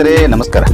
ಸ್ನೇಹಿತರೆ ನಮಸ್ಕಾರ.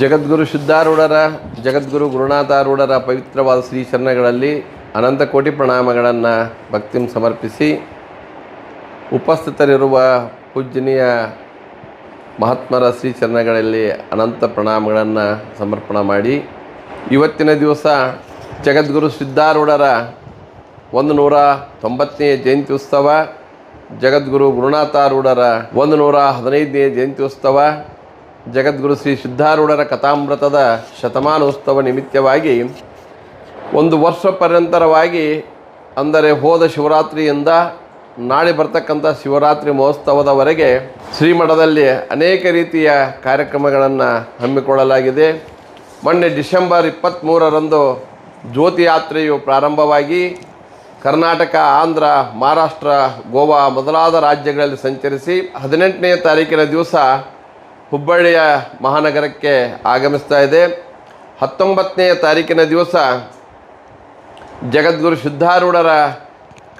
ಜಗದ್ಗುರು ಶುದ್ಧಾರೂಢರ, ಜಗದ್ಗುರು ಗುರುನಾಥಾರೂಢರ ಪವಿತ್ರವಾದ ಶ್ರೀ ಚರಣಗಳಲ್ಲಿ ಅನಂತ ಕೋಟಿ ಪ್ರಣಾಮಗಳನ್ನು ಭಕ್ತಿಂ ಸಮರ್ಪಿಸಿ ಉಪಸ್ಥಿತರಿರುವ ಪೂಜ್ಯನೀಯ ಮಹಾತ್ಮರ ಶ್ರೀ ಚರಣಗಳಲ್ಲಿ ಅನಂತ ಪ್ರಣಾಮಗಳನ್ನು ಸಮರ್ಪಣೆ ಮಾಡಿ ಇವತ್ತಿನ ದಿವಸ ಜಗದ್ಗುರು ಸಿದ್ಧಾರೂಢರ ಒಂದು ನೂರ ತೊಂಬತ್ತನೇ ಜಯಂತಿ ಉತ್ಸವ, ಜಗದ್ಗುರು ಗುರುನಾಥಾರೂಢರ ಒಂದು ನೂರ ಹದಿನೈದನೇ ಜಯಂತಿ ಉತ್ಸವ ಜಗದ್ಗುರು ಶ್ರೀ ಸಿದ್ಧಾರೂಢರ ಕಥಾಮೃತದ ಶತಮಾನೋತ್ಸವ ನಿಮಿತ್ತವಾಗಿ ಒಂದು ವರ್ಷ ಪರ್ಯಂತರವಾಗಿ ಅಂದರೆ ಹೋದ ಶಿವರಾತ್ರಿಯಿಂದ ನಾಳೆ ಬರ್ತಕ್ಕಂಥ ಶಿವರಾತ್ರಿ ಮಹೋತ್ಸವದವರೆಗೆ ಶ್ರೀಮಠದಲ್ಲಿ ಅನೇಕ ರೀತಿಯ ಕಾರ್ಯಕ್ರಮಗಳನ್ನು ಹಮ್ಮಿಕೊಳ್ಳಲಾಗಿದೆ. ಮೊನ್ನೆ ಡಿಸೆಂಬರ್ ಇಪ್ಪತ್ತ್ಮೂರರಂದು ಜ್ಯೋತಿ ಯಾತ್ರೆಯು ಪ್ರಾರಂಭವಾಗಿ ಕರ್ನಾಟಕ, ಆಂಧ್ರ, ಮಹಾರಾಷ್ಟ್ರ, ಗೋವಾ ಮೊದಲಾದ ರಾಜ್ಯಗಳಲ್ಲಿ ಸಂಚರಿಸಿ ಹದಿನೆಂಟನೇ ತಾರೀಕಿನ ದಿವಸ ಹುಬ್ಬಳ್ಳಿಯ ಮಹಾನಗರಕ್ಕೆ ಆಗಮಿಸ್ತಾ ಇದೆ. ಹತ್ತೊಂಬತ್ತನೆಯ ತಾರೀಕಿನ ದಿವಸ ಜಗದ್ಗುರು ಶುದ್ಧಾರೂಢರ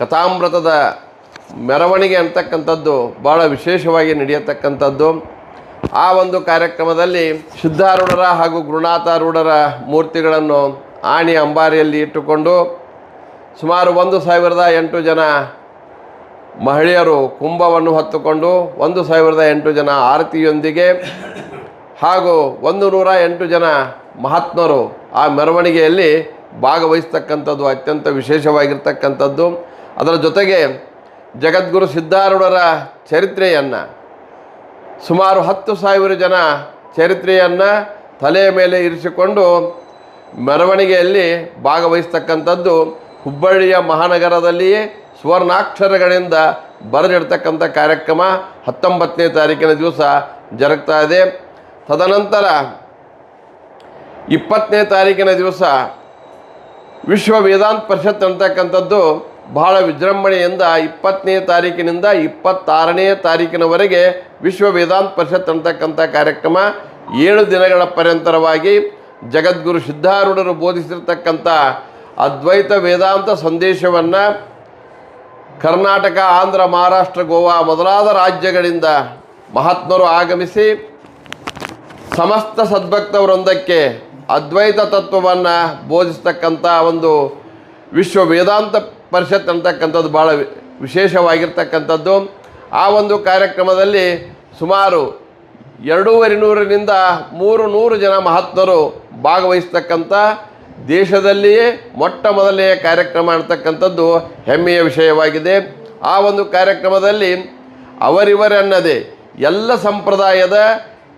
ಕಥಾಮೃತದ ಮೆರವಣಿಗೆ ಅಂತಕ್ಕಂಥದ್ದು ಭಾಳ ವಿಶೇಷವಾಗಿ ನಡೆಯತಕ್ಕಂಥದ್ದು. ಆ ಒಂದು ಕಾರ್ಯಕ್ರಮದಲ್ಲಿ ಶುದ್ಧಾರೂಢರ ಹಾಗೂ ಗುರುನಾಥಾರೂಢರ ಮೂರ್ತಿಗಳನ್ನು ಆಣಿ ಅಂಬಾರಿಯಲ್ಲಿ ಇಟ್ಟುಕೊಂಡು ಸುಮಾರು ಒಂದು ಸಾವಿರದ ಎಂಟು ಜನ ಮಹಿಳೆಯರು ಕುಂಭವನ್ನು ಹೊತ್ತುಕೊಂಡು ಒಂದು ಸಾವಿರದ ಎಂಟು ಜನ ಆರತಿಯೊಂದಿಗೆ ಹಾಗೂ ಒಂದು ನೂರ ಎಂಟು ಜನ ಮಹಾತ್ಮರು ಆ ಮೆರವಣಿಗೆಯಲ್ಲಿ ಭಾಗವಹಿಸ್ತಕ್ಕಂಥದ್ದು ಅತ್ಯಂತ ವಿಶೇಷವಾಗಿರ್ತಕ್ಕಂಥದ್ದು. ಅದರ ಜೊತೆಗೆ ಜಗದ್ಗುರು ಸಿದ್ಧಾರೂಢರ ಚರಿತ್ರೆಯನ್ನು, ಸುಮಾರು ಹತ್ತು ಸಾವಿರ ಜನ ಚರಿತ್ರೆಯನ್ನು ತಲೆಯ ಮೇಲೆ ಇರಿಸಿಕೊಂಡು ಮೆರವಣಿಗೆಯಲ್ಲಿ ಭಾಗವಹಿಸ್ತಕ್ಕಂಥದ್ದು ಹುಬ್ಬಳ್ಳಿಯ ಮಹಾನಗರದಲ್ಲಿಯೇ ಸುವರ್ಣಾಕ್ಷರಗಳಿಂದ ಬರೆದಿಡ್ತಕ್ಕಂಥ ಕಾರ್ಯಕ್ರಮ ಹತ್ತೊಂಬತ್ತನೇ ತಾರೀಕಿನ ದಿವಸ ಜರುಗ್ತಾ ಇದೆ. ತದನಂತರ ಇಪ್ಪತ್ತನೇ ತಾರೀಕಿನ ದಿವಸ ವಿಶ್ವ ವೇದಾಂತ ಪರಿಷತ್ ಅಂತಕ್ಕಂಥದ್ದು ಬಹಳ ವಿಜೃಂಭಣೆಯಿಂದ ಇಪ್ಪತ್ತನೇ ತಾರೀಕಿನಿಂದ ಇಪ್ಪತ್ತಾರನೇ ತಾರೀಕಿನವರೆಗೆ ವಿಶ್ವ ವೇದಾಂತ ಪರಿಷತ್ ಅಂತಕ್ಕಂಥ ಕಾರ್ಯಕ್ರಮ ಏಳು ದಿನಗಳ ಪರ್ಯಂತರವಾಗಿ ಜಗದ್ಗುರು ಸಿದ್ಧಾರೂಢರು ಬೋಧಿಸಿರ್ತಕ್ಕಂಥ ಅದ್ವೈತ ವೇದಾಂತ ಸಂದೇಶವನ್ನು ಕರ್ನಾಟಕ, ಆಂಧ್ರ, ಮಹಾರಾಷ್ಟ್ರ, ಗೋವಾ ಮೊದಲಾದ ರಾಜ್ಯಗಳಿಂದ ಮಹಾತ್ಮರು ಆಗಮಿಸಿ ಸಮಸ್ತ ಸದ್ಭಕ್ತ ವೃಂದಕ್ಕೆ ಅದ್ವೈತ ತತ್ವವನ್ನು ಬೋಧಿಸ್ತಕ್ಕಂಥ ಒಂದು ವಿಶ್ವ ವೇದಾಂತ ಪರಿಷತ್ ಅಂತಕ್ಕಂಥದ್ದು ಭಾಳ ವಿಶೇಷವಾಗಿರ್ತಕ್ಕಂಥದ್ದು. ಆ ಒಂದು ಕಾರ್ಯಕ್ರಮದಲ್ಲಿ ಸುಮಾರು ಎರಡೂವರೆ ನೂರರಿಂದ ಮೂರು ನೂರು ಜನ ಮಹಾತ್ಮರು ಭಾಗವಹಿಸ್ತಕ್ಕಂಥ ದೇಶದಲ್ಲಿಯೇ ಮೊಟ್ಟ ಮೊದಲನೆಯ ಕಾರ್ಯಕ್ರಮ ಅಂತಕ್ಕಂಥದ್ದು ಹೆಮ್ಮೆಯ ವಿಷಯವಾಗಿದೆ. ಆ ಒಂದು ಕಾರ್ಯಕ್ರಮದಲ್ಲಿ ಅವರಿವರನ್ನದೇ ಎಲ್ಲ ಸಂಪ್ರದಾಯದ,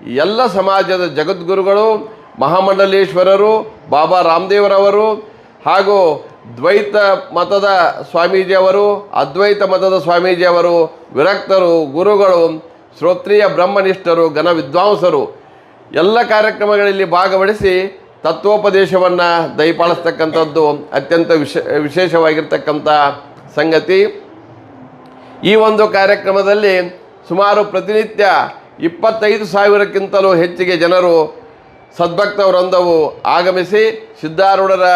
ಎಲ್ಲ ಸಮಾಜದ ಜಗದ್ಗುರುಗಳು, ಮಹಾಮಂಡಲೇಶ್ವರರು, ಬಾಬಾ ರಾಮದೇವರವರು ಹಾಗೂ ದ್ವೈತ ಮತದ ಸ್ವಾಮೀಜಿಯವರು ಅದ್ವೈತ ಮತದ ಸ್ವಾಮೀಜಿಯವರು ವಿರಕ್ತರು, ಗುರುಗಳು, ಶ್ರೋತ್ರಿಯ ಬ್ರಹ್ಮನಿಷ್ಠರು, ಘನ ವಿದ್ವಾಂಸರು ಎಲ್ಲ ಕಾರ್ಯಕ್ರಮಗಳಲ್ಲಿ ಭಾಗವಹಿಸಿ ತತ್ವೋಪದೇಶವನ್ನು ದಯಪಾಲಿಸ್ತಕ್ಕಂಥದ್ದು ಅತ್ಯಂತ ವಿಶ, ವಿಶೇಷವಾಗಿರ್ತಕ್ಕಂಥ ಸಂಗತಿ. ಈ ಒಂದು ಕಾರ್ಯಕ್ರಮದಲ್ಲಿ ಸುಮಾರು ಪ್ರತಿನಿತ್ಯ ಇಪ್ಪತ್ತೈದು ಸಾವಿರಕ್ಕಿಂತಲೂ ಹೆಚ್ಚಿಗೆ ಜನರು ಸದ್ಭಕ್ತ ವೃಂದವು ಆಗಮಿಸಿ ಸಿದ್ಧಾರೂಢರ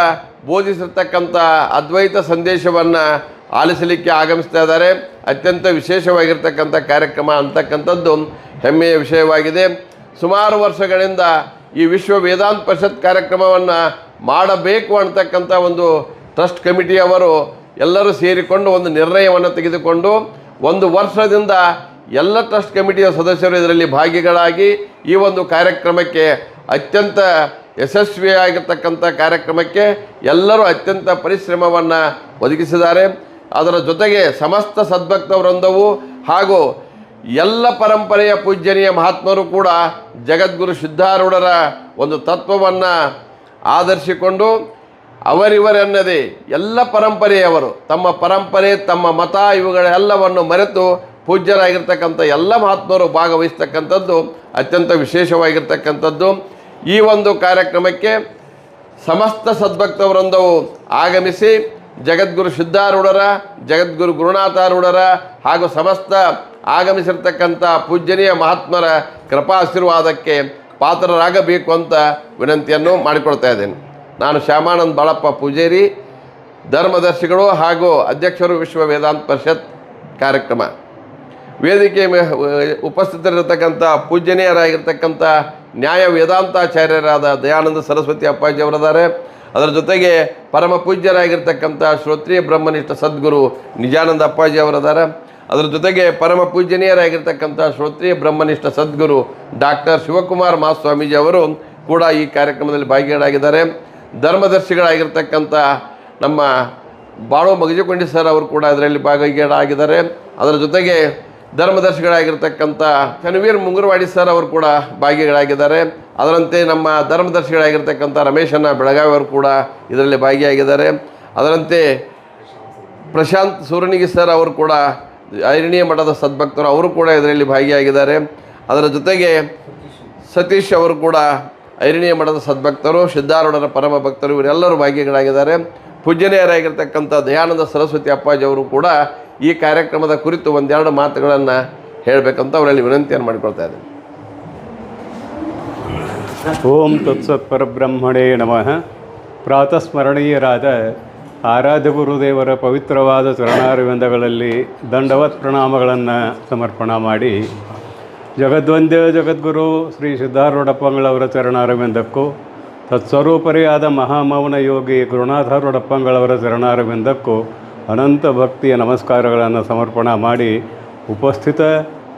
ಬೋಧಿಸಿರ್ತಕ್ಕಂಥ ಅದ್ವೈತ ಸಂದೇಶವನ್ನು ಆಲಿಸಲಿಕ್ಕೆ ಆಗಮಿಸ್ತಾ ಇದ್ದಾರೆ. ಅತ್ಯಂತ ವಿಶೇಷವಾಗಿರ್ತಕ್ಕಂಥ ಕಾರ್ಯಕ್ರಮ ಅಂತಕ್ಕಂಥದ್ದು ಹೆಮ್ಮೆಯ ವಿಷಯವಾಗಿದೆ. ಸುಮಾರು ವರ್ಷಗಳಿಂದ ಈ ವಿಶ್ವ ವೇದಾಂತ ಪರಿಷತ್ ಕಾರ್ಯಕ್ರಮವನ್ನು ಮಾಡಬೇಕು ಅಂತಕ್ಕಂಥ ಒಂದು ಟ್ರಸ್ಟ್ ಕಮಿಟಿಯವರು ಎಲ್ಲರೂ ಸೇರಿಕೊಂಡು ಒಂದು ನಿರ್ಣಯವನ್ನು ತೆಗೆದುಕೊಂಡು ಒಂದು ವರ್ಷದಿಂದ ಎಲ್ಲ ಟ್ರಸ್ಟ್ ಕಮಿಟಿಯ ಸದಸ್ಯರು ಇದರಲ್ಲಿ ಭಾಗಿಗಳಾಗಿ ಈ ಒಂದು ಕಾರ್ಯಕ್ರಮಕ್ಕೆ ಅತ್ಯಂತ ಯಶಸ್ವಿಯಾಗಿರ್ತಕ್ಕಂಥ ಕಾರ್ಯಕ್ರಮಕ್ಕೆ ಎಲ್ಲರೂ ಅತ್ಯಂತ ಪರಿಶ್ರಮವನ್ನು ಒದಗಿಸಿದ್ದಾರೆ. ಅದರ ಜೊತೆಗೆ ಸಮಸ್ತ ಸದ್ಭಕ್ತ ವೃಂದವು ಹಾಗೂ ಎಲ್ಲ ಪರಂಪರೆಯ ಪೂಜ್ಯನೀಯ ಮಹಾತ್ಮರು ಕೂಡ ಜಗದ್ಗುರು ಸಿದ್ಧಾರೂಢರ ಒಂದು ತತ್ವವನ್ನು ಆಧರಿಸಿಕೊಂಡು ಅವರಿವರೆನ್ನದೇ ಎಲ್ಲ ಪರಂಪರೆಯವರು ತಮ್ಮ ಪರಂಪರೆ, ತಮ್ಮ ಮತ ಇವುಗಳೆಲ್ಲವನ್ನು ಮರೆತು ಪೂಜ್ಯರಾಗಿರ್ತಕ್ಕಂಥ ಎಲ್ಲ ಮಹಾತ್ಮರು ಭಾಗವಹಿಸ್ತಕ್ಕಂಥದ್ದು ಅತ್ಯಂತ ವಿಶೇಷವಾಗಿರ್ತಕ್ಕಂಥದ್ದು. ಈ ಒಂದು ಕಾರ್ಯಕ್ರಮಕ್ಕೆ ಸಮಸ್ತ ಸದ್ಭಕ್ತ ವೃಂದವು ಆಗಮಿಸಿ ಜಗದ್ಗುರು ಸಿದ್ಧಾರೂಢರ, ಜಗದ್ಗುರು ಗುರುನಾಥಾರೂಢರ ಹಾಗೂ ಸಮಸ್ತ ಆಗಮಿಸಿರ್ತಕ್ಕಂಥ ಪೂಜ್ಯನೀಯ ಮಹಾತ್ಮರ ಕೃಪಾಶೀರ್ವಾದಕ್ಕೆ ಪಾತ್ರರಾಗಬೇಕು ಅಂತ ವಿನಂತಿಯನ್ನು ಮಾಡಿಕೊಳ್ತಾ ಇದ್ದೇನೆ. ನಾನು ಶ್ಯಾಮಾನಂದ್ ಬಾಳಪ್ಪ ಪೂಜೇರಿ, ಧರ್ಮದರ್ಶಿಗಳು ಹಾಗೂ ಅಧ್ಯಕ್ಷರು ವಿಶ್ವ ವೇದಾಂತ ಪರಿಷತ್ ಕಾರ್ಯಕ್ರಮ. ವೇದಿಕೆ ಉಪಸ್ಥಿತರಿರತಕ್ಕಂಥ ಪೂಜ್ಯನೀಯರಾಗಿರ್ತಕ್ಕಂಥ ನ್ಯಾಯ ವೇದಾಂತಾಚಾರ್ಯರಾದ ದಯಾನಂದ ಸರಸ್ವತಿ ಅಪ್ಪಾಜಿ ಅವರಿದ್ದಾರೆ. ಅದರ ಜೊತೆಗೆ ಪರಮ ಪೂಜ್ಯರಾಗಿರ್ತಕ್ಕಂಥ ಶ್ರೋತ್ರಿಯ ಬ್ರಹ್ಮನಿಷ್ಠ ಸದ್ಗುರು ನಿಜಾನಂದ ಅಪ್ಪಾಜಿ ಅವರಿದ್ದಾರೆ. ಅದರ ಜೊತೆಗೆ ಪರಮ ಪೂಜನೀಯರಾಗಿರ್ತಕ್ಕಂಥ ಶ್ರೋತ್ರಿಯ ಬ್ರಹ್ಮನಿಷ್ಠ ಸದ್ಗುರು ಡಾಕ್ಟರ್ ಶಿವಕುಮಾರ್ ಮಹಾಸ್ವಾಮೀಜಿ ಅವರು ಕೂಡ ಈ ಕಾರ್ಯಕ್ರಮದಲ್ಲಿ ಭಾಗಿಗಳಾಗಿದ್ದಾರೆ. ಧರ್ಮದರ್ಶಿಗಳಾಗಿರ್ತಕ್ಕಂಥ ನಮ್ಮ ಬಾಳು ಮಗಜಕೊಂಡಿ ಸರ್ ಅವರು ಕೂಡ ಅದರಲ್ಲಿ ಭಾಗಿಗಳಾಗಿದ್ದಾರೆ. ಅದರ ಜೊತೆಗೆ ಧರ್ಮದರ್ಶಿಗಳಾಗಿರ್ತಕ್ಕಂಥ ಕನ್ವೀರ್ ಮುಂಗುರವಾಡಿ ಸರ್ ಅವರು ಕೂಡ ಭಾಗಿಗಳಾಗಿದ್ದಾರೆ. ಅದರಂತೆ ನಮ್ಮ ಧರ್ಮದರ್ಶಿಗಳಾಗಿರ್ತಕ್ಕಂಥ ರಮೇಶಣ್ಣ ಬೆಳಗಾವಿ ಅವರು ಕೂಡ ಇದರಲ್ಲಿ ಭಾಗಿಯಾಗಿದ್ದಾರೆ. ಅದರಂತೆ ಪ್ರಶಾಂತ್ ಸೂರ್ಯನಿಗಿ ಸರ್ ಅವರು ಕೂಡ ಐರಣಿಯ ಮಠದ ಸದ್ಭಕ್ತರು ಅವರು ಕೂಡ ಇದರಲ್ಲಿ ಭಾಗಿಯಾಗಿದ್ದಾರೆ. ಅದರ ಜೊತೆಗೆ ಸತೀಶ್ ಅವರು ಕೂಡ ಐರಣಿಯ ಮಠದ ಸದ್ಭಕ್ತರು, ಸಿದ್ಧಾರೂಢರ ಪರಮ ಭಕ್ತರು, ಇವರೆಲ್ಲರೂ ಭಾಗಿಗಳಾಗಿದ್ದಾರೆ. ಪೂಜನೀಯರಾಗಿರ್ತಕ್ಕಂಥ ದಯಾನಂದ ಸರಸ್ವತಿ ಅಪ್ಪಾಜಿ ಅವರು ಕೂಡ ಈ ಕಾರ್ಯಕ್ರಮದ ಕುರಿತು ಒಂದೆರಡು ಮಾತುಗಳನ್ನು ಹೇಳಬೇಕಂತ ಅವರಲ್ಲಿ ವಿನಂತಿಯನ್ನು ಮಾಡಿಕೊಳ್ತಾ ಇದ್ದೀನಿ. ಓಂ ತತ್ಸತ್ ಪರಬ್ರಹ್ಮಣೇ ನಮಃ. ಪ್ರಾತಸ್ಮರಣೀಯರಾದ ಆರಾಧ್ಯ ಗುರುದೇವರ ಪವಿತ್ರವಾದ ಚರಣಾರವಿಂದಗಳಲ್ಲಿ ದಂಡವತ್ ಪ್ರಣಾಮಗಳನ್ನು ಸಮರ್ಪಣ ಮಾಡಿ ಜಗದ್ವಂದ್ಯ ಜಗದ್ಗುರು ಶ್ರೀ ಸಿದ್ಧಾರೂಢಪ್ಪಂಗಳವರ ಚರಣಾರವಿಂದಕ್ಕೂ, ತತ್ಸ್ವರೂಪರಿಯಾದ ಮಹಾಮೌನ ಯೋಗಿ ಗುರುನಾಥಾರೂಢಪ್ಪಂಗಳವರ ಚರಣಾರವಿಂದಕ್ಕೂ ಅನಂತ ಭಕ್ತಿಯ ನಮಸ್ಕಾರಗಳನ್ನು ಸಮರ್ಪಣ ಮಾಡಿ ಉಪಸ್ಥಿತ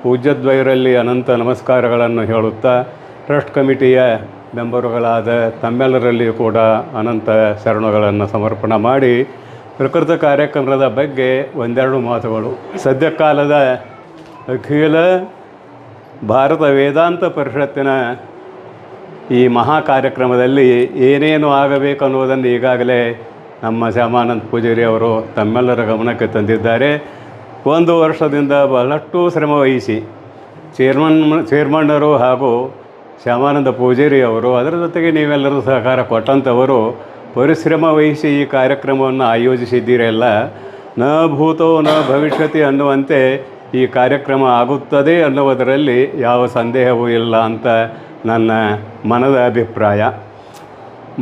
ಪೂಜ್ಯದ್ವಯರಲ್ಲಿ ಅನಂತ ನಮಸ್ಕಾರಗಳನ್ನು ಹೇಳುತ್ತಾ, ಟ್ರಸ್ಟ್ ಕಮಿಟಿಯ ಮೆಂಬರುಗಳಾದ ತಮ್ಮೆಲ್ಲರಲ್ಲಿಯೂ ಕೂಡ ಅನಂತ ಶರಣುಗಳನ್ನು ಸಮರ್ಪಣೆ ಮಾಡಿ ಪ್ರಕೃತ ಕಾರ್ಯಕ್ರಮದ ಬಗ್ಗೆ ಒಂದೆರಡು ಮಾತುಗಳು. ಸದ್ಯ ಕಾಲದ ಅಖಿಲ ಭಾರತ ವೇದಾಂತ ಪರಿಷತ್ತಿನ ಈ ಮಹಾ ಕಾರ್ಯಕ್ರಮದಲ್ಲಿ ಏನೇನು ಆಗಬೇಕು ಅನ್ನುವುದನ್ನು ಈಗಾಗಲೇ ನಮ್ಮ ಶ್ಯಾಮಾನಂದ ಪೂಜಾರಿ ಅವರು ತಮ್ಮೆಲ್ಲರ ಗಮನಕ್ಕೆ ತಂದಿದ್ದಾರೆ. ಒಂದು ವರ್ಷದಿಂದ ಬಹಳಷ್ಟು ಶ್ರಮ ವಹಿಸಿ ಚೇರ್ಮನ್, ಚೇರ್ಮನ್ನರು ಹಾಗೂ ಶ್ಯಾಮಾನಂದ ಪೂಜೇರಿ ಅವರು, ಅದರ ಜೊತೆಗೆ ನೀವೆಲ್ಲರೂ ಸಹಕಾರ ಕೊಟ್ಟಂಥವರು ಪರಿಶ್ರಮ ವಹಿಸಿ ಈ ಕಾರ್ಯಕ್ರಮವನ್ನು ಆಯೋಜಿಸಿದ್ದೀರೆಲ್ಲ. ನ ಭೂತೋ ನ ಭವಿಷ್ಯತಿ ಅನ್ನುವಂತೆ ಈ ಕಾರ್ಯಕ್ರಮ ಆಗುತ್ತದೆ ಅನ್ನುವುದರಲ್ಲಿ ಯಾವ ಸಂದೇಹವೂ ಇಲ್ಲ ಅಂತ ನನ್ನ ಮನದ ಅಭಿಪ್ರಾಯ.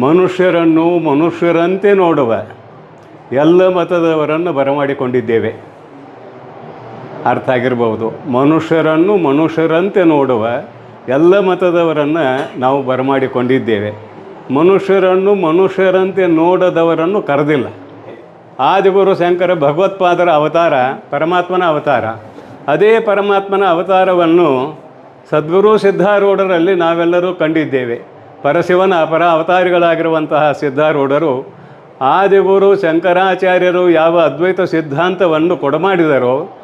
ಮನುಷ್ಯರನ್ನು ಮನುಷ್ಯರಂತೆ ನೋಡುವ ಎಲ್ಲ ಮತದವರನ್ನು ಬರಮಾಡಿಕೊಂಡಿದ್ದೇವೆ. ಅರ್ಥ ಆಗಿರ್ಬೋದು. ಮನುಷ್ಯರನ್ನು ಮನುಷ್ಯರಂತೆ ನೋಡುವ ಎಲ್ಲ ಮತದವರನ್ನು ನಾವು ಬರಮಾಡಿಕೊಂಡಿದ್ದೇವೆ. ಮನುಷ್ಯರನ್ನು ಮನುಷ್ಯರಂತೆ ನೋಡದವರನ್ನು ಕರೆದಿಲ್ಲ. ಆದಿಗುರು ಶಂಕರ ಭಗವತ್ಪಾದರ ಅವತಾರ, ಪರಮಾತ್ಮನ ಅವತಾರ. ಅದೇ ಪರಮಾತ್ಮನ ಅವತಾರವನ್ನು ಸದ್ಗುರು ಸಿದ್ಧಾರೂಢರಲ್ಲಿ ನಾವೆಲ್ಲರೂ ಕಂಡಿದ್ದೇವೆ. ಪರಶಿವನ ಪರ ಅವತಾರಿಗಳಾಗಿರುವಂತಹ ಸಿದ್ಧಾರೂಢರು ಆದಿಗುರು ಶಂಕರಾಚಾರ್ಯರು ಯಾವ ಅದ್ವೈತ ಸಿದ್ಧಾಂತವನ್ನು ಕೊಡಮಾಡಿದರೋ,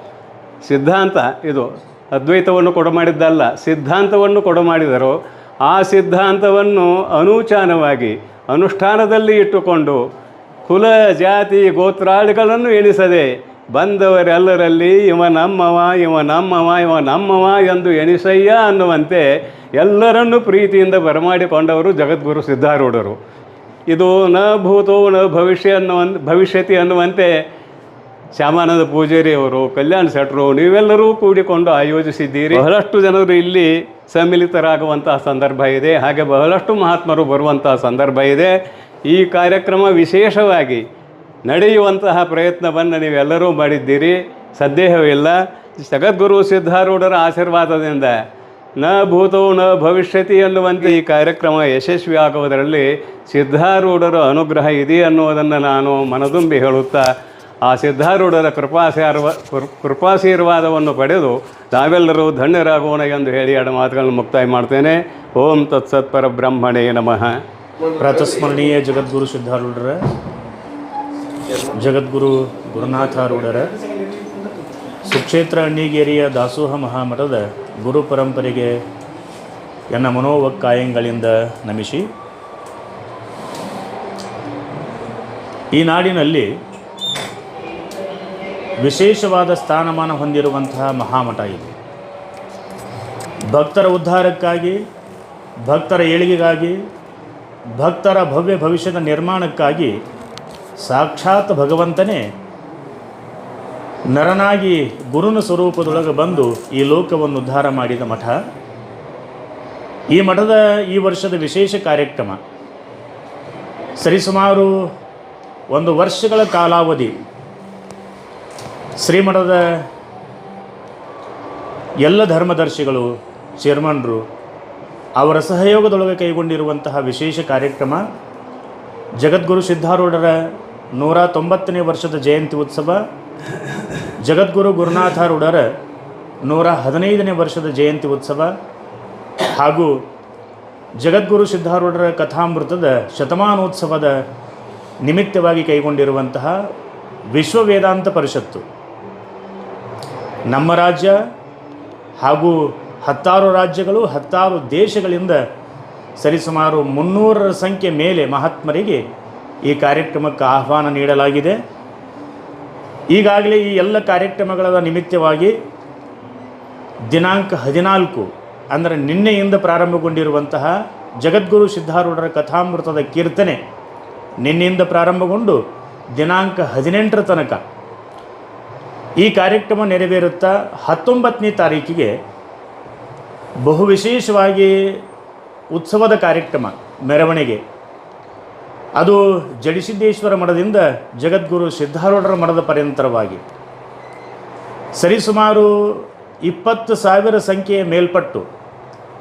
ಸಿದ್ಧಾಂತ ಇದು ಅದ್ವೈತವನ್ನು ಕೊಡಮಾಡಿದ್ದಲ್ಲ ಸಿದ್ಧಾಂತವನ್ನು ಕೊಡಮಾಡಿದರು ಆ ಸಿದ್ಧಾಂತವನ್ನು ಅನೂಚಾನವಾಗಿ ಅನುಷ್ಠಾನದಲ್ಲಿ ಇಟ್ಟುಕೊಂಡು ಕುಲ, ಜಾತಿ ಗೋತ್ರಾಳಿಗಳನ್ನು ಎಣಿಸದೆ ಬಂದವರೆಲ್ಲರಲ್ಲಿ ಇವ ನಮ್ಮವ ಇವ ನಮ್ಮವ ಇವ ನಮ್ಮವ ಎಂದು ಎಣಿಸಯ್ಯ ಅನ್ನುವಂತೆ ಎಲ್ಲರನ್ನು ಪ್ರೀತಿಯಿಂದ ಬರಮಾಡಿಕೊಂಡವರು ಜಗದ್ಗುರು ಸಿದ್ಧಾರೂಢರು. ಇದು ನ ಭೂತೋ ನ ಭವಿಷ್ಯ ಅನ್ನುವ ಭವಿಷ್ಯತಿ ಅನ್ನುವಂತೆ ಶ್ಯಾಮಾನಂದ ಪೂಜಾರಿ ಅವರು ಕಲ್ಯಾಣ್ ಶೆಟ್ಟರು ನೀವೆಲ್ಲರೂ ಕೂಡಿಕೊಂಡು ಆಯೋಜಿಸಿದ್ದೀರಿ. ಬಹಳಷ್ಟು ಜನರು ಇಲ್ಲಿ ಸಮ್ಮಿಲಿತರಾಗುವಂತಹ ಸಂದರ್ಭ ಇದೆ. ಹಾಗೆ ಬಹಳಷ್ಟು ಮಹಾತ್ಮರು ಬರುವಂತಹ ಸಂದರ್ಭ ಇದೆ. ಈ ಕಾರ್ಯಕ್ರಮ ವಿಶೇಷವಾಗಿ ನಡೆಯುವಂತಹ ಪ್ರಯತ್ನವನ್ನು ನೀವೆಲ್ಲರೂ ಮಾಡಿದ್ದೀರಿ. ಸಂದೇಹವಿಲ್ಲ ಜಗದ್ಗುರು ಸಿದ್ಧಾರೂಢರ ಆಶೀರ್ವಾದದಿಂದ ನ ಭೂತೋ ನ ಭವಿಷ್ಯತಿ ಎನ್ನುವಂತೆ ಈ ಕಾರ್ಯಕ್ರಮ ಯಶಸ್ವಿ ಆಗುವುದರಲ್ಲಿ ಸಿದ್ಧಾರೂಢರ ಅನುಗ್ರಹ ಇದೆ ಅನ್ನುವುದನ್ನು ನಾನು ಮನದುಂಬಿ ಹೇಳುತ್ತಾ ಆ ಸಿದ್ಧಾರೂಢರ ಕೃಪಾಶೀರ್ವ ಕೃಪಾಶೀರ್ವಾದವನ್ನು ಪಡೆದು ನಾವೆಲ್ಲರೂ ಧನ್ಯರಾಗೋಣ ಎಂದು ಹೇಳಿ ಎರಡು ಮಾತುಗಳನ್ನು ಮುಕ್ತಾಯ ಮಾಡ್ತೇನೆ. ಓಂ ತತ್ಸತ್ಪರ ಬ್ರಹ್ಮಣೇ ನಮಃ. ಪ್ರಾತಸ್ಮರಣೀಯ ಜಗದ್ಗುರು ಸಿದ್ಧಾರೂಢರ, ಜಗದ್ಗುರು ಗುರುನಾಥಾರೂಢರ, ಸುಕ್ಷೇತ್ರ ಅಣ್ಣಿಗೇರಿಯ ದಾಸೋಹ ಮಹಾಮಠದ ಗುರು ಪರಂಪರೆಗೆ ಎನ್ನ ಮನೋವಕ್ಕಾಯಂಗಳಿಂದ ನಮಿಸಿ. ಈ ನಾಡಿನಲ್ಲಿ ವಿಶೇಷವಾದ ಸ್ಥಾನಮಾನ ಹೊಂದಿರುವಂತಹ ಮಹಾಮಠ ಇದು. ಭಕ್ತರ ಉದ್ಧಾರಕ್ಕಾಗಿ, ಭಕ್ತರ ಏಳಿಗೆಗಾಗಿ, ಭಕ್ತರ ಭವ್ಯ ಭವಿಷ್ಯದ ನಿರ್ಮಾಣಕ್ಕಾಗಿ ಸಾಕ್ಷಾತ್ ಭಗವಂತನೇ ನರನಾಗಿ ಗುರುನ ಸ್ವರೂಪದೊಳಗೆ ಬಂದು ಈ ಲೋಕವನ್ನು ಉದ್ಧಾರ ಮಾಡಿದ ಮಠ. ಈ ಮಠದ ಈ ವರ್ಷದ ವಿಶೇಷ ಕಾರ್ಯಕ್ರಮ. ಸರಿಸುಮಾರು ಒಂದು ವರ್ಷಗಳ ಕಾಲಾವಧಿ ಶ್ರೀಮಠದ ಎಲ್ಲ ಧರ್ಮದರ್ಶಿಗಳು, ಚೇರ್ಮನ್ರು ಅವರ ಸಹಯೋಗದೊಳಗೆ ಕೈಗೊಂಡಿರುವಂತಹ ವಿಶೇಷ ಕಾರ್ಯಕ್ರಮ ಜಗದ್ಗುರು ಸಿದ್ಧಾರೂಢರ ನೂರ ತೊಂಬತ್ತನೇ ವರ್ಷದ ಜಯಂತಿ ಉತ್ಸವ, ಜಗದ್ಗುರು ಗುರುನಾಥಾರೂಢರ ನೂರ ಹದಿನೈದನೇ ವರ್ಷದ ಜಯಂತಿ ಉತ್ಸವ ಹಾಗೂ ಜಗದ್ಗುರು ಸಿದ್ಧಾರೂಢರ ಕಥಾಮೃತದ ಶತಮಾನೋತ್ಸವದ ನಿಮಿತ್ತವಾಗಿ ಕೈಗೊಂಡಿರುವಂತಹ ವಿಶ್ವ ವೇದಾಂತ ಪರಿಷತ್ತು. ನಮ್ಮ ರಾಜ್ಯ ಹಾಗೂ ಹತ್ತಾರು ರಾಜ್ಯಗಳು, ಹತ್ತಾರು ದೇಶಗಳಿಂದ ಸರಿಸುಮಾರು ಮುನ್ನೂರರ ಸಂಖ್ಯೆ ಮೇಲೆ ಮಹಾತ್ಮರಿಗೆ ಈ ಕಾರ್ಯಕ್ರಮಕ್ಕೆ ಆಹ್ವಾನ ನೀಡಲಾಗಿದೆ. ಈಗಾಗಲೇ ಈ ಎಲ್ಲ ಕಾರ್ಯಕ್ರಮಗಳ ನಿಮಿತ್ತವಾಗಿ ದಿನಾಂಕ ಹದಿನಾಲ್ಕು, ಅಂದರೆ ನಿನ್ನೆಯಿಂದ ಪ್ರಾರಂಭಗೊಂಡಿರುವಂತಹ ಜಗದ್ಗುರು ಸಿದ್ಧಾರೂಢರ ಕಥಾಮೃತದ ಕೀರ್ತನೆ ನಿನ್ನೆಯಿಂದ ಪ್ರಾರಂಭಗೊಂಡು ದಿನಾಂಕ ಹದಿನೆಂಟರ ತನಕ ಈ ಕಾರ್ಯಕ್ರಮ ನೆರವೇರುತ್ತಾ ಹತ್ತೊಂಬತ್ತನೇ ತಾರೀಕಿಗೆ ಬಹು ವಿಶೇಷವಾಗಿ ಉತ್ಸವದ ಕಾರ್ಯಕ್ರಮ ಮೆರವಣಿಗೆ. ಅದು ಜಡಿಸಿದ್ದೇಶ್ವರ ಮಠದಿಂದ ಜಗದ್ಗುರು ಸಿದ್ಧಾರೂಢರ ಮಠದ ಪರ್ಯಂತರವಾಗಿ. ಸರಿಸುಮಾರು ಇಪ್ಪತ್ತು ಸಾವಿರ ಸಂಖ್ಯೆಯ ಮೇಲ್ಪಟ್ಟು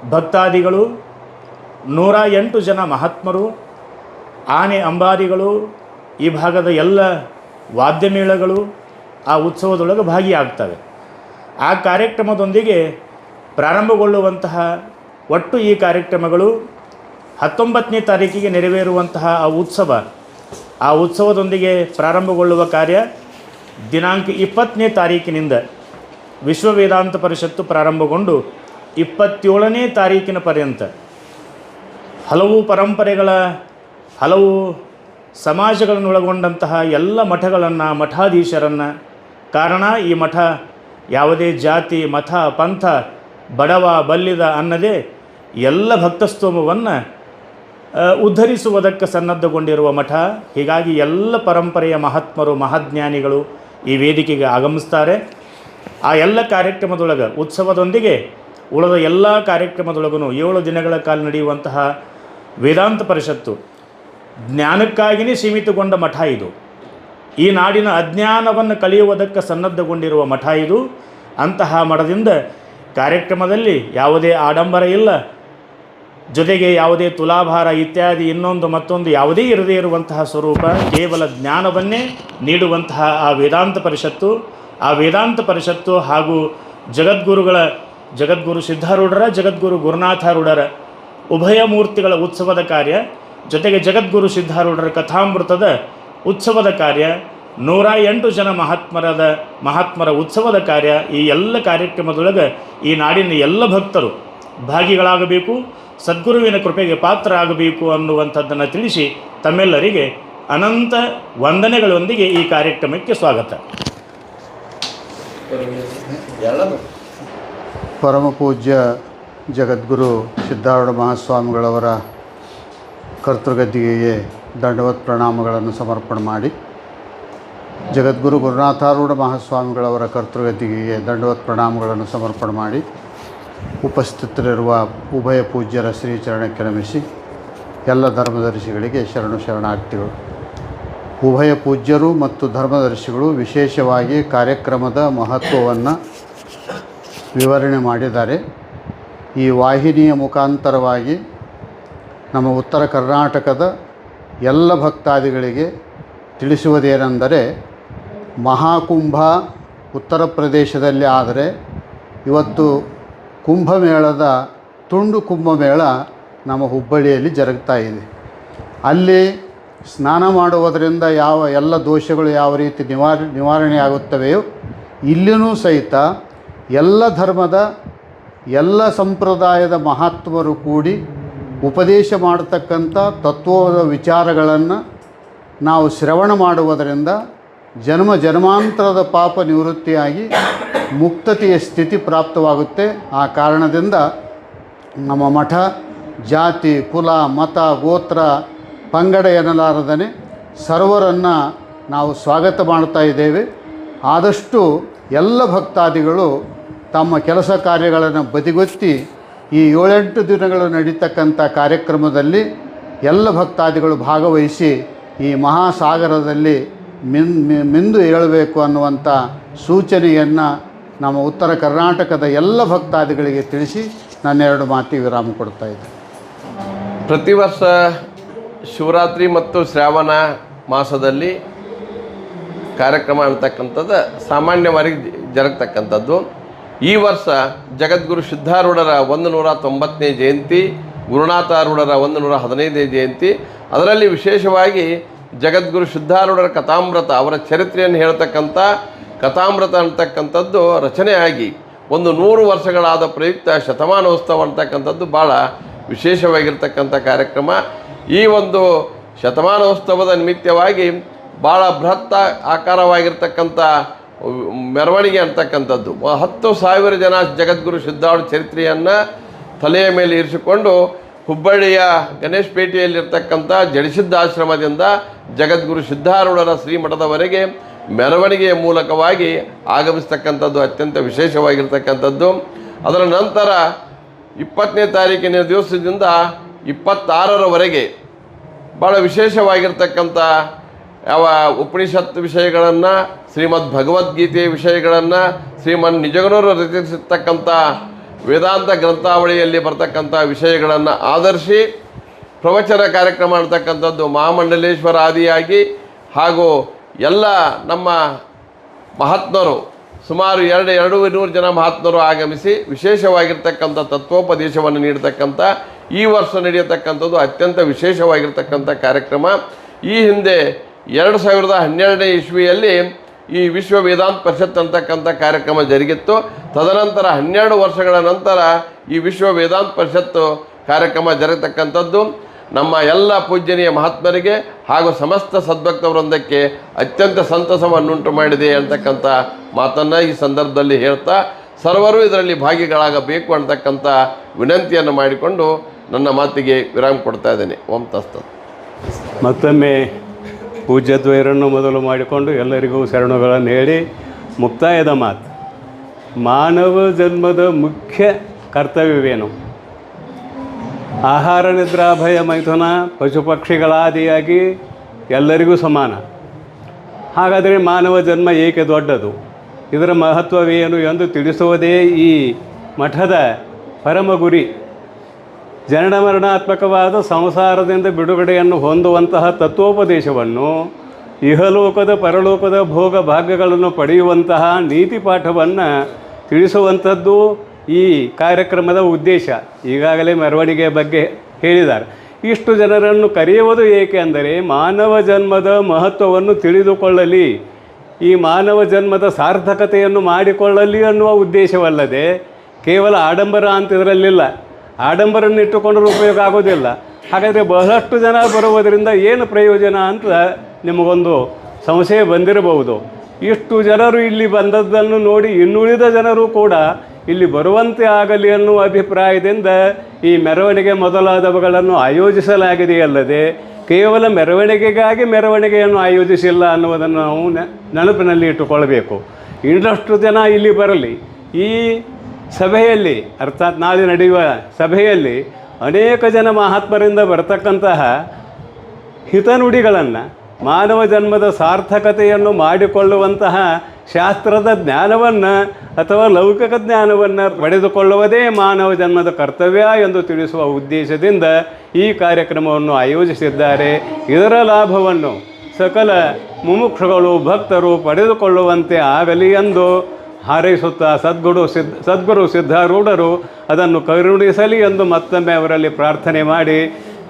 ಭಕ್ತಾದಿಗಳು, ನೂರ ಎಂಟು ಜನ ಮಹಾತ್ಮರು, ಆನೆ ಅಂಬಾರಿಗಳು, ಈ ಭಾಗದ ಎಲ್ಲ ವಾದ್ಯಮೇಳಗಳು ಆ ಉತ್ಸವದೊಳಗೆ ಭಾಗಿಯಾಗ್ತವೆ. ಆ ಕಾರ್ಯಕ್ರಮದೊಂದಿಗೆ ಪ್ರಾರಂಭಗೊಳ್ಳುವಂತಹ ಒಟ್ಟು ಈ ಕಾರ್ಯಕ್ರಮಗಳು ಹತ್ತೊಂಬತ್ತನೇ ತಾರೀಕಿಗೆ ನೆರವೇರುವಂತಹ ಆ ಉತ್ಸವ. ಆ ಉತ್ಸವದೊಂದಿಗೆ ಪ್ರಾರಂಭಗೊಳ್ಳುವ ಕಾರ್ಯ ದಿನಾಂಕ ಇಪ್ಪತ್ತನೇ ತಾರೀಕಿನಿಂದ ವಿಶ್ವ ವೇದಾಂತ ಪರಿಷತ್ತು ಪ್ರಾರಂಭಗೊಂಡು ಇಪ್ಪತ್ತೇಳನೇ ತಾರೀಕಿನ ಪರ್ಯಂತ. ಹಲವು ಪರಂಪರೆಗಳ, ಹಲವು ಸಮಾಜಗಳನ್ನೊಳಗೊಂಡಂತಹ ಎಲ್ಲ ಮಠಗಳನ್ನು, ಮಠಾಧೀಶರನ್ನು ಕಾರಣ, ಈ ಮಠ ಯಾವುದೇ ಜಾತಿ ಮಠ ಪಂಥ, ಬಡವ, ಬಲ್ಲಿದ ಅನ್ನದೇ ಎಲ್ಲ ಭಕ್ತಸ್ತೋಮವನ್ನು ಉದ್ಧರಿಸುವುದಕ್ಕೆ ಸನ್ನದ್ಧಗೊಂಡಿರುವ ಮಠ. ಹೀಗಾಗಿ ಎಲ್ಲ ಪರಂಪರೆಯ ಮಹಾತ್ಮರು, ಮಹಾಜ್ಞಾನಿಗಳು ಈ ವೇದಿಕೆಗೆ ಆಗಮಿಸ್ತಾರೆ. ಆ ಎಲ್ಲ ಕಾರ್ಯಕ್ರಮದೊಳಗೆ, ಉತ್ಸವದೊಂದಿಗೆ ಉಳಿದ ಎಲ್ಲ ಕಾರ್ಯಕ್ರಮದೊಳಗೂ ಏಳು ದಿನಗಳ ಕಾಲ ನಡೆಯುವಂತಹ ವೇದಾಂತ ಪರಿಷತ್ತು ಜ್ಞಾನಕ್ಕಾಗಿಯೇ ಸೀಮಿತಗೊಂಡ ಮಠ ಇದು. ಈ ನಾಡಿನ ಅಜ್ಞಾನವನ್ನು ಕಲಿಯುವುದಕ್ಕೆ ಸನ್ನದ್ಧಗೊಂಡಿರುವ ಮಠ ಇದು. ಅಂತಹ ಮಠದಿಂದ ಕಾರ್ಯಕ್ರಮದಲ್ಲಿ ಯಾವುದೇ ಆಡಂಬರ ಇಲ್ಲ. ಜೊತೆಗೆ ಯಾವುದೇ ತುಲಾಭಾರ ಇತ್ಯಾದಿ ಇನ್ನೊಂದು ಮತ್ತೊಂದು ಯಾವುದೇ ಇರದೇ ಇರುವಂತಹ ಸ್ವರೂಪ, ಕೇವಲ ಜ್ಞಾನವನ್ನೇ ನೀಡುವಂತಹ ಆ ವೇದಾಂತ ಪರಿಷತ್ತು. ಆ ವೇದಾಂತ ಪರಿಷತ್ತು ಹಾಗೂ ಜಗದ್ಗುರುಗಳ, ಜಗದ್ಗುರು ಸಿದ್ಧಾರೂಢರ, ಜಗದ್ಗುರು ಗುರುನಾಥಾರೂಢರ ಉಭಯ ಮೂರ್ತಿಗಳ ಉತ್ಸವದ ಕಾರ್ಯ, ಜೊತೆಗೆ ಜಗದ್ಗುರು ಸಿದ್ಧಾರೂಢರ ಕಥಾಮೃತದ ಉತ್ಸವದ ಕಾರ್ಯ. ನೂರ ಎಂಟು ಜನ ಮಹಾತ್ಮರದ, ಮಹಾತ್ಮರ ಉತ್ಸವದ ಕಾರ್ಯ ಈ ಎಲ್ಲ ಕಾರ್ಯಕ್ರಮದೊಳಗೆ ಈ ನಾಡಿನ ಎಲ್ಲ ಭಕ್ತರು ಭಾಗಿಗಳಾಗಬೇಕು, ಸದ್ಗುರುವಿನ ಕೃಪೆಗೆ ಪಾತ್ರ ಆಗಬೇಕು ಅನ್ನುವಂಥದ್ದನ್ನು ತಿಳಿಸಿ ತಮ್ಮೆಲ್ಲರಿಗೆ ಅನಂತ ವಂದನೆಗಳೊಂದಿಗೆ ಈ ಕಾರ್ಯಕ್ರಮಕ್ಕೆ ಸ್ವಾಗತ. ಪರಮ ಪೂಜ್ಯ ಜಗದ್ಗುರು ಸಿದ್ಧಾರೂಢ ಮಹಾಸ್ವಾಮಿಗಳವರ ಕರ್ತೃಗದ್ದಿಗೆಗೆ ದಂಡವತ್ ಪ್ರಣಾಮಗಳನ್ನು ಸಮರ್ಪಣೆ ಮಾಡಿ. ಜಗದ್ಗುರು ಗುರುನಾಥಾರೂಢ ಮಹಾಸ್ವಾಮಿಗಳವರ ಕರ್ತೃಗತಿಗೆ ದಂಡವತ್ ಪ್ರಣಾಮಗಳನ್ನು ಸಮರ್ಪಣೆ ಮಾಡಿ. ಉಪಸ್ಥಿತರಿರುವ ಉಭಯ ಪೂಜ್ಯರ ಶ್ರೀಚರಣಕ್ಕೆ ನಮಿಸಿ ಎಲ್ಲ ಧರ್ಮದರ್ಶಿಗಳಿಗೆ ಶರಣು ಶರಣಾರ್ಥಿಗಳು ಉಭಯ ಪೂಜ್ಯರು ಮತ್ತು ಧರ್ಮದರ್ಶಿಗಳು ವಿಶೇಷವಾಗಿ ಕಾರ್ಯಕ್ರಮದ ಮಹತ್ವವನ್ನು ವಿವರಣೆ ಮಾಡಿದ್ದಾರೆ. ಈ ವಾಹಿನಿಯ ಮುಖಾಂತರವಾಗಿ ನಮ್ಮ ಉತ್ತರ ಕರ್ನಾಟಕದ ಎಲ್ಲ ಭಕ್ತಾದಿಗಳಿಗೆ ತಿಳಿಸುವುದೇನೆಂದರೆ ಮಹಾಕುಂಭ ಉತ್ತರ ಪ್ರದೇಶದಲ್ಲಿ ಆದರೆ ಇವತ್ತು ಕುಂಭಮೇಳದ ತುಂಡು ಕುಂಭಮೇಳ ನಮ್ಮ ಹುಬ್ಬಳ್ಳಿಯಲ್ಲಿ ಜರುಗ್ತಾ ಇದೆ. ಅಲ್ಲಿ ಸ್ನಾನ ಮಾಡುವುದರಿಂದ ಯಾವ ಎಲ್ಲ ದೋಷಗಳು ಯಾವ ರೀತಿ ನಿವಾರ ನಿವಾರಣೆಯಾಗುತ್ತವೆಯೋ ಇಲ್ಲಿನೂ ಸಹಿತ ಎಲ್ಲ ಧರ್ಮದ ಎಲ್ಲ ಸಂಪ್ರದಾಯದ ಮಹಾತ್ಮರು ಕೂಡಿ ಉಪದೇಶ ಮಾಡತಕ್ಕಂಥ ತತ್ವದ ವಿಚಾರಗಳನ್ನು ನಾವು ಶ್ರವಣ ಮಾಡುವುದರಿಂದ ಜನ್ಮ ಜನ್ಮಾಂತರದ ಪಾಪ ನಿವೃತ್ತಿಯಾಗಿ ಮುಕ್ತತೆಯ ಸ್ಥಿತಿ ಪ್ರಾಪ್ತವಾಗುತ್ತೆ. ಆ ಕಾರಣದಿಂದ ನಮ್ಮ ಮಠ, ಜಾತಿ, ಕುಲ, ಮತ, ಗೋತ್ರ, ಪಂಗಡ ಎನ್ನಲಾರದನೆ ಸರ್ವರನ್ನು ನಾವು ಸ್ವಾಗತ ಮಾಡ್ತಾ ಇದ್ದೇವೆ. ಆದಷ್ಟು ಎಲ್ಲ ಭಕ್ತಾದಿಗಳು ತಮ್ಮ ಕೆಲಸ ಕಾರ್ಯಗಳನ್ನು ಬದಿಗೊತ್ತಿ ಈ ಏಳೆಂಟು ದಿನಗಳು ನಡೀತಕ್ಕಂಥ ಕಾರ್ಯಕ್ರಮದಲ್ಲಿ ಎಲ್ಲ ಭಕ್ತಾದಿಗಳು ಭಾಗವಹಿಸಿ ಈ ಮಹಾಸಾಗರದಲ್ಲಿ ಮಿನ್ ಮಿಂದು ಏಳಬೇಕು ಅನ್ನುವಂಥ ಸೂಚನೆಯನ್ನು ನಮ್ಮ ಉತ್ತರ ಕರ್ನಾಟಕದ ಎಲ್ಲ ಭಕ್ತಾದಿಗಳಿಗೆ ತಿಳಿಸಿ ನನ್ನೆರಡು ಮಾತಿ ವಿರಾಮ ಕೊಡ್ತಾ ಇದ್ದೆ. ಪ್ರತಿ ವರ್ಷ ಶಿವರಾತ್ರಿ ಮತ್ತು ಶ್ರಾವಣ ಮಾಸದಲ್ಲಿ ಕಾರ್ಯಕ್ರಮ ಅಂತಕ್ಕಂಥದ್ದು ಸಾಮಾನ್ಯವಾಗಿ ಜರುಗ್ತಕ್ಕಂಥದ್ದು. ಈ ವರ್ಷ ಜಗದ್ಗುರು ಸಿದ್ಧಾರೂಢರ ಒಂದು ನೂರ ತೊಂಬತ್ತನೇ ಜಯಂತಿ ಗುರುನಾಥಾರೂಢರ ಒಂದು ನೂರ ಹದಿನೈದನೇ ಜಯಂತಿ. ಅದರಲ್ಲಿ ವಿಶೇಷವಾಗಿ ಜಗದ್ಗುರು ಸಿದ್ಧಾರೂಢರ ಕಥಾಮೃತ, ಅವರ ಚರಿತ್ರೆಯನ್ನು ಹೇಳ್ತಕ್ಕಂಥ ಕಥಾಮೃತ ಅಂತಕ್ಕಂಥದ್ದು ರಚನೆಯಾಗಿ ಒಂದು ನೂರು ವರ್ಷಗಳಾದ ಪ್ರಯುಕ್ತ ಶತಮಾನೋತ್ಸವ ಅಂತಕ್ಕಂಥದ್ದು ಭಾಳ ವಿಶೇಷವಾಗಿರ್ತಕ್ಕಂಥ ಕಾರ್ಯಕ್ರಮ. ಈ ಒಂದು ಶತಮಾನೋತ್ಸವದ ನಿಮಿತ್ತವಾಗಿ ಭಾಳ ಬೃಹತ್ ಆಕಾರವಾಗಿರ್ತಕ್ಕಂಥ ಮೆರವಣಿಗೆ ಅಂತಕ್ಕಂಥದ್ದು. ಹತ್ತು ಸಾವಿರ ಜನ ಜಗದ್ಗುರು ಸಿದ್ಧಾರ್ಥ ಚರಿತ್ರೆಯನ್ನು ತಲೆಯ ಮೇಲೆ ಇರಿಸಿಕೊಂಡು ಹುಬ್ಬಳ್ಳಿಯ ಗಣೇಶ್ ಪೇಟೆಯಲ್ಲಿರ್ತಕ್ಕಂಥ ಜಡಿಸಿದ್ದಾಶ್ರಮದಿಂದ ಜಗದ್ಗುರು ಸಿದ್ಧಾರೂಢರ ಶ್ರೀಮಠದವರೆಗೆ ಮೆರವಣಿಗೆಯ ಮೂಲಕವಾಗಿ ಆಗಮಿಸ್ತಕ್ಕಂಥದ್ದು ಅತ್ಯಂತ ವಿಶೇಷವಾಗಿರ್ತಕ್ಕಂಥದ್ದು. ಅದರ ನಂತರ ಇಪ್ಪತ್ತನೇ ತಾರೀಕಿನ ದಿವಸದಿಂದ ಇಪ್ಪತ್ತಾರರವರೆಗೆ ಭಾಳ ವಿಶೇಷವಾಗಿರ್ತಕ್ಕಂಥ ಯಾವ ಉಪನಿಷತ್ ವಿಷಯಗಳನ್ನು, ಶ್ರೀಮದ್ ಭಗವದ್ಗೀತೆಯ ವಿಷಯಗಳನ್ನು, ಶ್ರೀಮನ್ ನಿಜಗನೂರು ರಚಿಸಿರ್ತಕ್ಕಂಥ ವೇದಾಂತ ಗ್ರಂಥಾವಳಿಯಲ್ಲಿ ಬರ್ತಕ್ಕಂಥ ವಿಷಯಗಳನ್ನು ಆಧರಿಸಿ ಪ್ರವಚನ ಕಾರ್ಯಕ್ರಮ ಅಂತಕ್ಕಂಥದ್ದು ಮಹಾಮಂಡಲೇಶ್ವರ ಆದಿಯಾಗಿ ಹಾಗೂ ಎಲ್ಲ ನಮ್ಮ ಮಹಾತ್ಮರು, ಸುಮಾರು ಎರಡು ಎರಡು ನೂರು ಜನ ಮಹಾತ್ಮರು ಆಗಮಿಸಿ ವಿಶೇಷವಾಗಿರ್ತಕ್ಕಂಥ ತತ್ವೋಪದೇಶವನ್ನು ನೀಡತಕ್ಕಂಥ ಈ ವರ್ಷ ನಡೆಯತಕ್ಕಂಥದ್ದು ಅತ್ಯಂತ ವಿಶೇಷವಾಗಿರ್ತಕ್ಕಂಥ ಕಾರ್ಯಕ್ರಮ. ಈ ಹಿಂದೆ ಎರಡು ಸಾವಿರದ ಹನ್ನೆರಡನೇ ಇಸ್ವಿಯಲ್ಲಿ ಈ ವಿಶ್ವ ವೇದಾಂತ ಪರಿಷತ್ ಅಂತಕ್ಕಂಥ ಕಾರ್ಯಕ್ರಮ ಜರುಗಿತ್ತು. ತದನಂತರ ಹನ್ನೆರಡು ವರ್ಷಗಳ ನಂತರ ಈ ವಿಶ್ವ ವೇದಾಂತ ಪರಿಷತ್ತು ಕಾರ್ಯಕ್ರಮ ಜರಗತಕ್ಕಂಥದ್ದು. ನಮ್ಮ ಎಲ್ಲ ಪೂಜ್ಯನೀಯ ಮಹಾತ್ಮರಿಗೆ ಹಾಗೂ ಸಮಸ್ತ ಸದ್ಭಕ್ತ ವೃಂದಕ್ಕೆ ಅತ್ಯಂತ ಸಂತಸವನ್ನುಂಟು ಮಾಡಿದೆ ಅಂತಕ್ಕಂಥ ಮಾತನ್ನು ಈ ಸಂದರ್ಭದಲ್ಲಿ ಹೇಳ್ತಾ, ಸರ್ವರು ಇದರಲ್ಲಿ ಭಾಗಿಗಳಾಗಬೇಕು ಅಂತಕ್ಕಂಥ ವಿನಂತಿಯನ್ನು ಮಾಡಿಕೊಂಡು ನನ್ನ ಮಾತಿಗೆ ವಿರಾಮ ಕೊಡ್ತಾ ಇದ್ದೇನೆ. ಓಂ ತಸ್ತ. ಮತ್ತೊಮ್ಮೆ ಪೂಜ್ಯದ್ವೈರನ್ನು ಮೊದಲು ಮಾಡಿಕೊಂಡು ಎಲ್ಲರಿಗೂ ಶರಣುಗಳನ್ನು ಹೇಳಿ ಮುಕ್ತಾಯದ ಮಾತು. ಮಾನವ ಜನ್ಮದ ಮುಖ್ಯ ಕರ್ತವ್ಯವೇನು? ಆಹಾರ ನಿದ್ರಾಭಯ ಮೈಥುನ ಪಶು ಪಕ್ಷಿಗಳಾದಿಯಾಗಿ ಎಲ್ಲರಿಗೂ ಸಮಾನ. ಹಾಗಾದರೆ ಮಾನವ ಜನ್ಮ ಏಕೆ ದೊಡ್ಡದು? ಇದರ ಮಹತ್ವವೇನು ಎಂದು ತಿಳಿಸುವುದೇ ಈ ಮಠದ ಪರಮ ಗುರಿ ಜನನ ಮರಣಾತ್ಮಕವಾದ ಸಂಸಾರದಿಂದ ಬಿಡುಗಡೆಯನ್ನು ಹೊಂದುವಂತಹ ತತ್ವೋಪದೇಶವನ್ನು ಇಹಲೋಕದ ಪರಲೋಕದ ಭೋಗ ಭಾಗ್ಯಗಳನ್ನು ಪಡೆಯುವಂತಹ ನೀತಿ ಪಾಠವನ್ನು ತಿಳಿಸುವಂಥದ್ದು ಈ ಕಾರ್ಯಕ್ರಮದ ಉದ್ದೇಶ. ಈಗಾಗಲೇ ಮೆರವಣಿಗೆಯ ಬಗ್ಗೆ ಹೇಳಿದ್ದಾರೆ. ಇಷ್ಟು ಜನರನ್ನು ಕರೆಯುವುದು ಏಕೆ ಅಂದರೆ ಮಾನವ ಜನ್ಮದ ಮಹತ್ವವನ್ನು ತಿಳಿದುಕೊಳ್ಳಲಿ. ಈ ಮಾನವ ಜನ್ಮದ ಸಾರ್ಥಕತೆಯನ್ನು ಮಾಡಿಕೊಳ್ಳಲಿ ಅನ್ನುವ ಉದ್ದೇಶವಲ್ಲದೆ ಕೇವಲ ಆಡಂಬರ ಅಂತ ಇದರಲ್ಲಿಲ್ಲ. ಆಡಂಬರನ್ನು ಇಟ್ಟುಕೊಂಡ್ರೆ ಉಪಯೋಗ ಆಗೋದಿಲ್ಲ. ಹಾಗಾದರೆ ಬಹಳಷ್ಟು ಜನ ಬರುವುದರಿಂದ ಏನು ಪ್ರಯೋಜನ ಅಂತ ನಿಮಗೊಂದು ಸಂಶಯ ಬಂದಿರಬಹುದು. ಇಷ್ಟು ಜನರು ಇಲ್ಲಿ ಬಂದದ್ದನ್ನು ನೋಡಿ ಇನ್ನುಳಿದ ಜನರು ಕೂಡ ಇಲ್ಲಿ ಬರುವಂತೆ ಆಗಲಿ ಅನ್ನುವ ಅಭಿಪ್ರಾಯದಿಂದ ಈ ಮೆರವಣಿಗೆ ಮೊದಲಾದವುಗಳನ್ನು ಆಯೋಜಿಸಲಾಗಿದೆಯಲ್ಲದೆ ಕೇವಲ ಮೆರವಣಿಗೆಗಾಗಿ ಮೆರವಣಿಗೆಯನ್ನು ಆಯೋಜಿಸಿಲ್ಲ ಅನ್ನುವುದನ್ನು ನಾವು ನೆನಪಿನಲ್ಲಿ ಇಟ್ಟುಕೊಳ್ಳಬೇಕು ಇನ್ನಷ್ಟು ಜನ ಇಲ್ಲಿ ಬರಲಿ. ಈ ಸಭೆಯಲ್ಲಿ, ಅರ್ಥಾತ್ ನಾಳೆ ನಡೆಯುವ ಸಭೆಯಲ್ಲಿ ಅನೇಕ ಜನ ಮಹಾತ್ಮರಿಂದ ಬರತಕ್ಕಂತಹ ಹಿತನುಡಿಗಳನ್ನು, ಮಾನವ ಜನ್ಮದ ಸಾರ್ಥಕತೆಯನ್ನು ಮಾಡಿಕೊಳ್ಳುವಂತಹ ಶಾಸ್ತ್ರದ ಜ್ಞಾನವನ್ನು ಅಥವಾ ಲೌಕಿಕ ಜ್ಞಾನವನ್ನು ಪಡೆದುಕೊಳ್ಳುವುದೇ ಮಾನವ ಜನ್ಮದ ಕರ್ತವ್ಯ ಎಂದು ತಿಳಿಸುವ ಉದ್ದೇಶದಿಂದ ಈ ಕಾರ್ಯಕ್ರಮವನ್ನು ಆಯೋಜಿಸಿದ್ದಾರೆ. ಇದರ ಲಾಭವನ್ನು ಸಕಲ ಮುಮುಕ್ಷಗಳು, ಭಕ್ತರು ಪಡೆದುಕೊಳ್ಳುವಂತೆ ಆಗಲಿ ಎಂದು ಹಾರೈಸುತ್ತಾ ಸದ್ಗುರು ಸಿದ್ಧ, ಸದ್ಗುರು ಸಿದ್ಧಾರೂಢರು ಅದನ್ನು ಕರುಣಿಸಲಿ ಎಂದು ಮತ್ತೊಮ್ಮೆ ಅವರಲ್ಲಿ ಪ್ರಾರ್ಥನೆ ಮಾಡಿ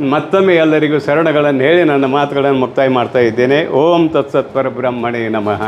ಮತ್ತೊಮ್ಮೆ ಎಲ್ಲರಿಗೂ ಶರಣಗಳನ್ನು ಹೇಳಿ ನನ್ನ ಮಾತುಗಳನ್ನು ಮುಕ್ತಾಯ ಮಾಡ್ತಾ ಇದ್ದೇನೆ. ಓಂ ತತ್ಸತ್ಪರ ಬ್ರಹ್ಮಣೇ ನಮಃ.